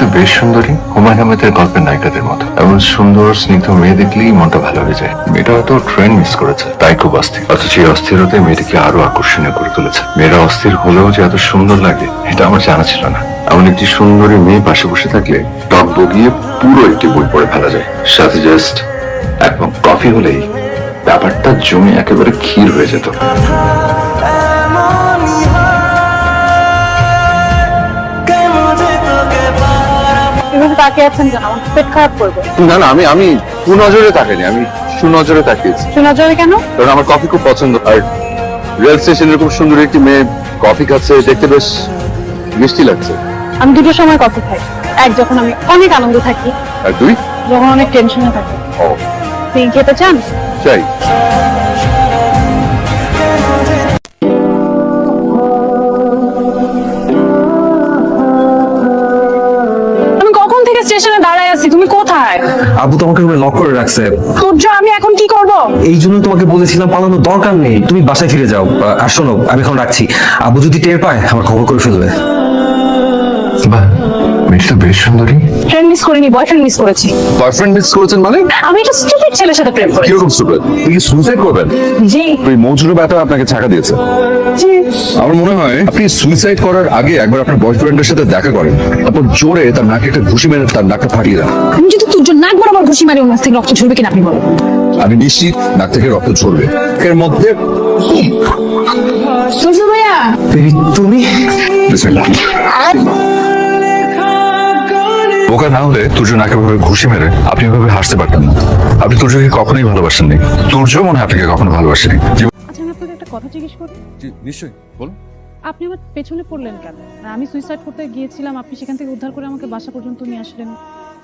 মেয়েটা বেশ সুন্দরী। হুমায়ুন আহমেদের গল্পের নায়িকাদের মতো। এমন সুন্দর, স্নিগ্ধ মেয়ে দেখলেই মনটা ভালো হয়ে যায়। মেয়েটা হয়তো ট্রেন মিস করেছে, তাই খুব অস্থির। অথচ এই অস্থিরতায় মেয়েটিকে আরও আকর্ষণীয় করে তুলেছে। মেয়েরা অস্থির হলেও যে এত সুন্দর লাগে, এটা আমার জানা ছিল না। এমন একটি সুন্দরী মেয়ে পাশে বসে থাকলে টক বগিয়ে পুরো একটি বই পড়ে ফেলা যায়। সাথে জাস্ট এক কফি হলেই ব্যাপারটা জমে একেবারে ক্ষীর হয়ে যেত। এভাবে তাকিয়ে আছেন কেন? আমার পেট খারাপ করবে। না না আমি আমি কুনজরে তাকাইনি আমি সুনজরে তাকিয়েছি। যাবে কেন? কারণ আমার কফি খুব পছন্দ আর রেল স্টেশনের খুব সুন্দর একটি মেয়ে কফি খাচ্ছে দেখতে বেশ মিষ্টি লাগছে। আমি দুটো সময় কফি খাই। এক যখন আমি অনেক আনন্দ থাকি আর তুই যখন অনেক টেনশনে থাকি। ও। আপনি খেতে চান? চাই। তুমি কোথায়? আবু তোমাকে রুমে লক করে রাখছে। সূর্য আমি এখন কি করব? এই জন্য তোমাকে বলেছিলাম পালানোর দরকার নেই। তুমি বাসায় ফিরে যাও। আহ, আর শোনো আমি এখন রাখছি। আবু যদি টের পায় আমার খবর করে ফেলবে। বাহ। মেয়েটা বেশ সুন্দরী। ফ্রেন্ড মিস করিনি বয়ফ্রেন্ড মিস করেছি। বয়ফ্রেন্ড মিস করেছেন মানে? আমি একটা স্টুপিড ছেলের সাথে প্রেম করি কীরকম সুপার আপনি কি সুইসাইড করবেন? জি। ওই মজুর ব্যাটা আপনাকে ছাকা দিয়েছে। জি। আমার মনে হয় আপনি সুইসাইড করার আগে একবার আপনার বয়ফ্রেন্ডের সাথে দেখা করেন। তারপর জোরে তার নাকে একটা ঘুষি মেরে তার নাকটা ফাটিয়ে দেন। আমি যদি তুর্য নাক বরাবর ঘুষি মারি ওর নাক থেকে রক্ত ঝরবে কিনা আপনি বলো আমি নিশ্চিত নাক থেকে রক্ত ঝরবে। এর মধ্যে সূর্য ভাইয়া। তুমি বিসমিল্লাহ। বোকা না হলে তুর্য নাকে ভাবে ঘুষি মেরে আপনি এভাবে হাসতে পারতেন না। আপনি তুর্যকে কখনোই ভালোবাসেননি। তুর্য মনে হয় আপনাকে কখনো ভালোবাসেনি। আচ্ছা আমি আপনাকে একটা কথা জিজ্ঞেস করি। নিশ্চয়ই বলুন। আপনি আমার পেছনে পড়লেন কেন? আমি সুইসাইড করতে গিয়েছিলাম আপনি সেখান থেকে উদ্ধার করে আমাকে বাসা পর্যন্ত নিয়ে আসলেন।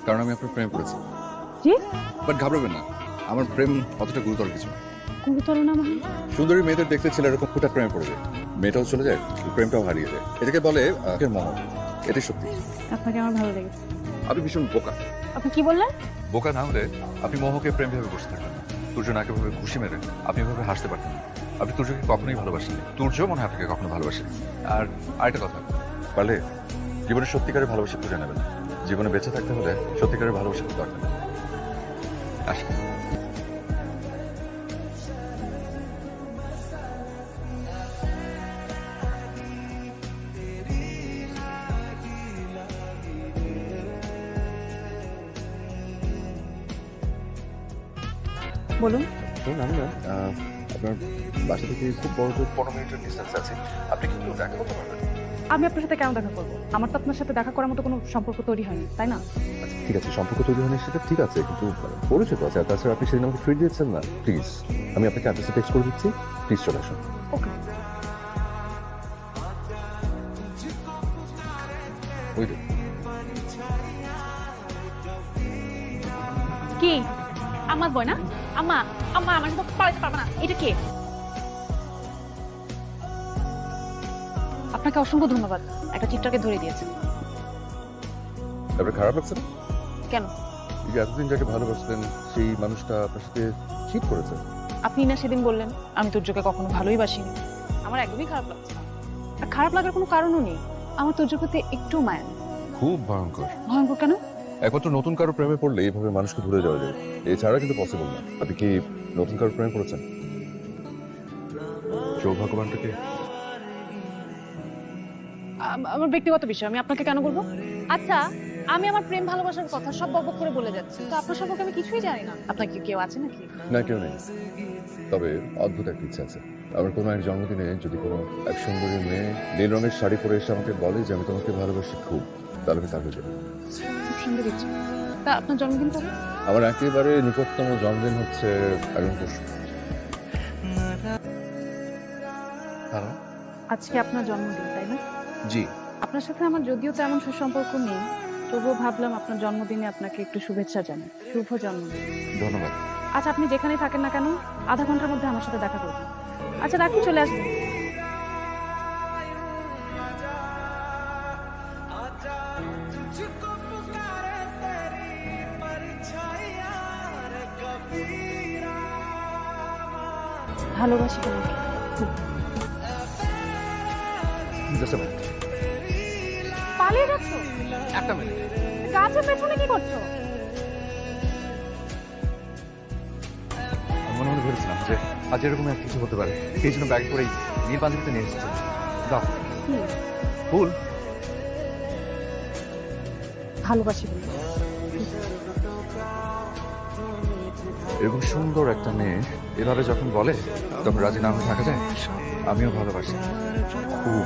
কারণ আমি আপনার প্রেম করেছি জি? বাট ঘাবড়াবেন না আমার প্রেম অতটা গুরুতর কিছু গুরুতর না মানে? সুন্দরী মেয়েদের দেখতে ছেলে এরকম ফুটা প্রেমে পড়ে যায়। মেয়েটাও চলে যায় প্রেমটাও হারিয়ে যায়। এটাকে বলে মোহ এটাই সত্যি। আপনাকে আমার ভালো লেগেছে। আপনি ভীষণ বোকা। আপনি কি বললেন? বোকা না হলে আপনি মোহকে প্রেম ভেবে বসে থাকবেন তুর্য নাকে ভাবে ঘুষি মেরে আপনি এভাবে হাসতে পারতেন আপনি তুর্যকে কখনোই ভালোবাসেন তুর্য মনে হয় আপনাকে কখনো ভালোবাসেন। আর আরেকটা কথা পারলে জীবনে সত্যিকারের ভালোবাসা খুঁজে নেবেন জীবনে বেঁচে থাকতে হলে সত্যিকারের ভালোবাসা খুব দরকার আসেন। বলুন। আমি না আপনার বাসা থেকে খুব বড় পনেরো মিনিটের ডিস্টেন্স আছে আপনি কিন্তু দেখা করতে পারবেন? আমি আপনার সাথে কেন দেখা করব? আমার তো আপনার সাথে দেখা করার মতো কোনো সম্পর্ক তৈরি হয়নি তাই না? আচ্ছা ঠিক আছে সম্পর্ক তৈরি হয়নি সেটা ঠিক আছে কিন্তু পরিচিত আছে আর তাছাড়া আপনি সেদিন আমাকে ট্রিট দিয়েছেন না প্লিজ আমি আপনাকে অ্যাড্রেসে টেক্সট করে দিচ্ছি প্লিজ চলে আসুন। ওকে কি? আমার বই না? আম্মা আম্মা আমার সাথে পালাতে পারবে না। এটা কে? আপনাকে অসংখ্য ধন্যবাদ। একটা চিত্রকে ধরে দিয়েছেন তারপরে খারাপ লাগছে না? কেন? এই যে এতদিন যাকে ভালোবাসতেন সেই মানুষটা আপনার সাথে চিট করেছে। আপনি না সেদিন বললেন আমি তুর্যকে কখনো ভালোই বাসিনি। আমার একদমই খারাপ লাগছে না। আর খারাপ লাগার কোনো কারণও নেই। আমার তুর্যর প্রতি একটু মায়া খুব ভয়ঙ্কর। ভয়ঙ্কর কেন? একমাত্র নতুন কারও প্রেমে পড়লে এইভাবে মানুষকে ধরে যাওয়া যায়। এছাড়া কিন্তু পসিবল না। আপনি কি নতুন কারও প্রেমে পড়েছেন? সৌভাগ্যবানটাকে? আম- আমার ব্যক্তিগত বিষয় আমি আপনাকে কেন বলব? আচ্ছা আমি আমার প্রেম ভালোবাসার কথা সব বকবক করে বলে যাচ্ছি। তো আপনার সম্পর্কে আমি কিছুই জানি না। আপনার কি কেউ আছে নাকি? না কেউ নেই। তবে অদ্ভুত একটা ইচ্ছা আছে। আমার কোনো এক জন্মদিনে যদি কোনো এক সুন্দরী মেয়ে নীল রঙের শাড়ি পরে এসে আমাকে বলে যে আমি তোমাকে ভালোবাসি খুব তাহলে আমি হয়ে যাব। খুব সুন্দর তা আপনার জন্মদিন কবে আমার একেবারে নিকটতম জন্মদিন হচ্ছে আগামী পরশু আজকে আপনার জন্মদিন তাই না জি আপনার সাথে আমার যদিও তেমন সুসম্পর্ক নেই তবুও ভাবলাম আপনার জন্মদিনে আপনাকে একটু শুভেচ্ছা জানাই শুভ জন্মদিন ধন্যবাদ আচ্ছা আপনি যেখানেই থাকেন না কেন আধা ঘণ্টার মধ্যে আমার সাথে দেখা করবেন আচ্ছা রাখুন চলে আসবেন ভালোবাসি তোমাকে। পালিয়ে যাচ্ছ? একটা মিনিট গাছের পেছনে কি করছ? মনে মনে ভেবেছিলাম যে আজ এরকম এক কিছু হতে পারে। এই জন্য ব্যাগ করেই নীল পাঞ্জাবিতে নিয়ে এসেছি। দাও। ফুল। ভালোবাসি বলে। এরকম সুন্দর একটা মেয়ে। এভাবে যখন বলে, তখন রাজি না হয়ে থাকা যায়। আমিও ভালোবাসি। খুব